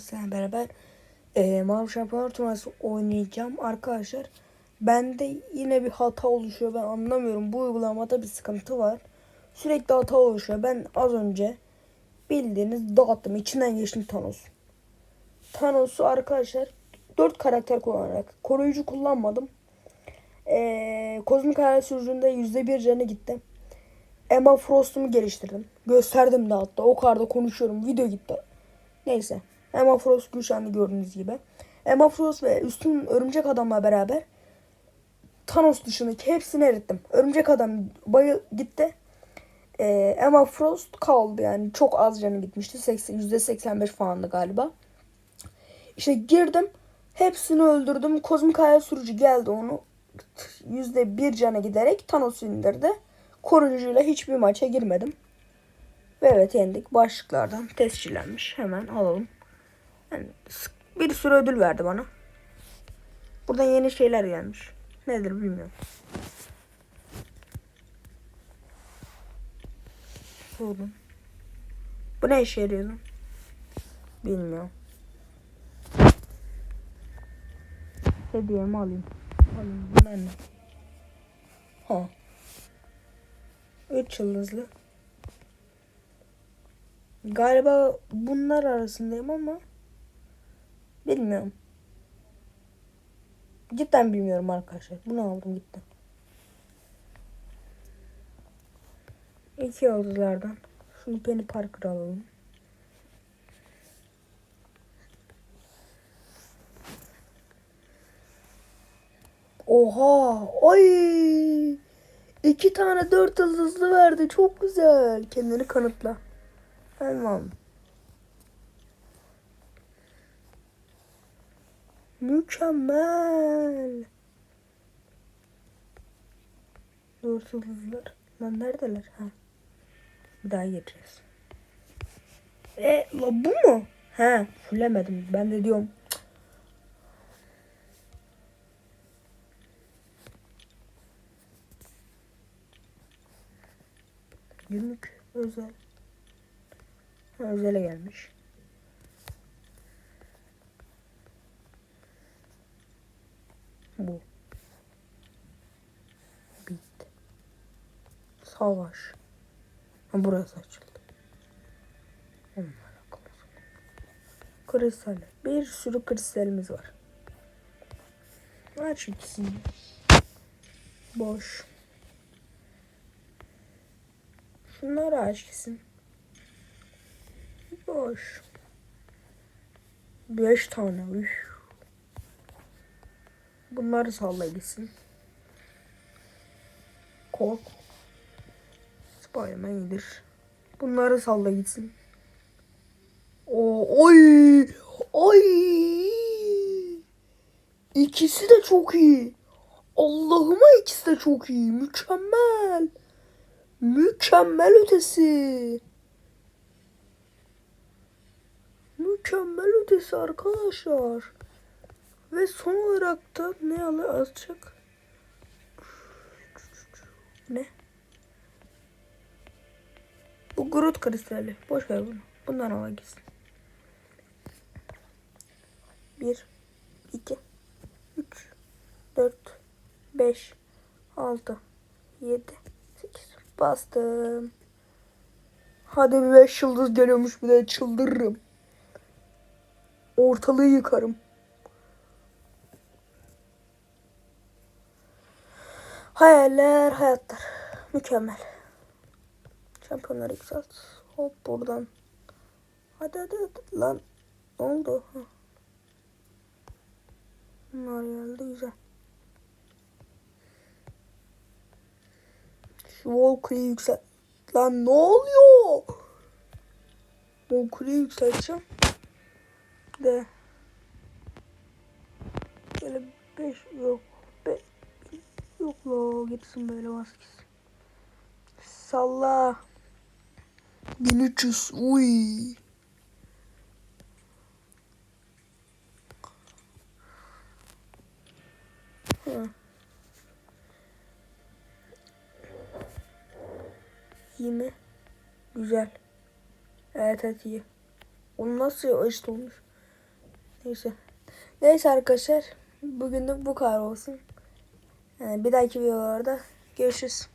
sizlerle beraber e, Mavi Şampiyonlar Turnuvası oynayacağım arkadaşlar. Bende yine bir hata oluşuyor. Ben anlamıyorum. Bu uygulamada bir sıkıntı var. Sürekli hata oluşuyor. Ben az önce bildiğiniz dağıttım. içinden geçtim Thanos. Thanos'u arkadaşlar 4 karakter kullanarak koruyucu kullanmadım. E, Kozmik Hayal Sürücü'nde %1 canı gitti. Emma Frost'umu geliştirdim. Gösterdim de hatta. O kadar da konuşuyorum. Video gitti. Neyse. Emma Frost güçlendi gördüğünüz gibi. Emma Frost ve üstün örümcek adamla beraber Thanos dışındaki hepsini erittim. Örümcek adam bayı gitti. Ee, Emma Frost kaldı yani. Çok az canı gitmişti. 80, %85 falandı galiba. İşte girdim. Hepsini öldürdüm. Kozmik Hayal Sürücü geldi onu. %1 cana giderek Thanos'u indirdi. Koruyucuyla hiçbir maça girmedim. Ve evet yendik. Başlıklardan tescillenmiş. Hemen alalım. Yani bir sürü ödül verdi bana. Buradan yeni şeyler gelmiş. Nedir bilmiyorum. Sordum. Bu ne işe yarıyor lan? Bilmiyorum. Hediyemi alayım. Alayım. Bunlar ne? Ha. Üç yıldızlı. Galiba bunlar arasındayım ama bilmiyorum. Cidden bilmiyorum arkadaşlar. Bunu aldım gitti. İki yıldızlardan. Şunu Penny Parker alalım. Oha! Ay! İki tane dört yıldızlı verdi. Çok güzel. Kendini kanıtla. Tamam. Mükemmel. Yıldızlar. Lan neredeler? Ha. Bir daha gireceğiz. E la bu mu? He fullemedim. Ben de diyorum. cık. Günlük özel. Ha, özele gelmiş. Bu. Bitti. Savaş. Ha, burası açıldı. Onunla alakalı. Kristal. Bir sürü kristalimiz var. Aç ikisini. Boş. Şunları aç gitsin. Boş. Beş tane. Üf. Bunları salla gitsin. Kork. Spiderman iyidir. Bunları salla gitsin. O oy oy. İkisi de çok iyi. Allah'ıma ikisi de çok iyi. Mükemmel. Mükemmel ötesi. Mükemmel ötesi arkadaşlar. Ve son olarak da ne alacak? Ne? Bu Groot kristali. Boş ver bunu. Bundan ala gitsin. Bir, iki, üç, dört, beş, altı, yedi, sekiz. Bastım. Hadi bir beş yıldız geliyormuş bir de çıldırırım. Ortalığı yıkarım. Hayaller hayatlar. Mükemmel. Şampiyonları yükselt. Hop buradan. Hadi hadi hadi. Lan ne oldu? Bunlar geldi güzel. Şu Valkyrie'yi yükselt. Lan ne oluyor? Valkyrie'yi yükselteceğim. De. Böyle beş yok. Yok la gitsin böyle maskesi. Salla. 1300 uy. Hı. İyi mi? Güzel. Evet evet iyi. Onu nasıl eşit olmuş? Neyse. Neyse arkadaşlar. Bugünlük bu kadar olsun. Bir dahaki videolarda görüşürüz.